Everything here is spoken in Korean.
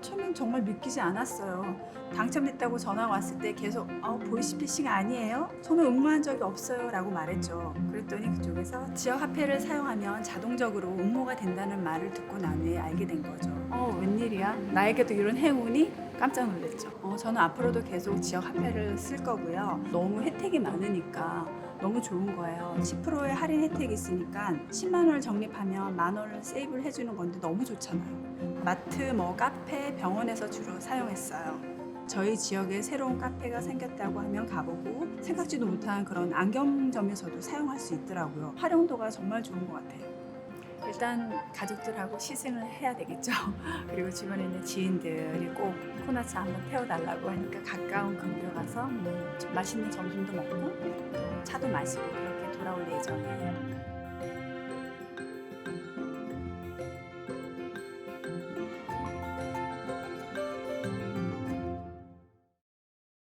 처음엔 정말 믿기지 않았어요. 당첨됐다고 전화가 왔을 때 계속 어, 보이스피싱 아니에요? 저는 응모한 적이 없어요 라고 말했죠. 그랬더니 그쪽에서 지역 화폐를 사용하면 자동적으로 응모가 된다는 말을 듣고 난 후에 알게 된 거죠. 어 웬일이야? 나에게도 이런 행운이? 깜짝 놀랐죠. 어, 저는 앞으로도 계속 지역 화폐를 쓸 거고요. 너무 혜택이 많으니까 너무 좋은 거예요. 10%의 할인 혜택이 있으니까 10만 원을 적립하면 만 원을 세이브를 해주는 건데 너무 좋잖아요. 마트, 뭐 카페, 병원에서 주로 사용했어요. 저희 지역에 새로운 카페가 생겼다고 하면 가보고 생각지도 못한 그런 안경점에서도 사용할 수 있더라고요. 활용도가 정말 좋은 것 같아요. 일단 가족들하고 시승을 해야 되겠죠. 그리고 주변에 있는 지인들이 꼭 코나차 한번 태워달라고 하니까 가까운 근교 가서 음, 좀 맛있는 점심도 먹고 마시고 그렇게 돌아올 예정이에요.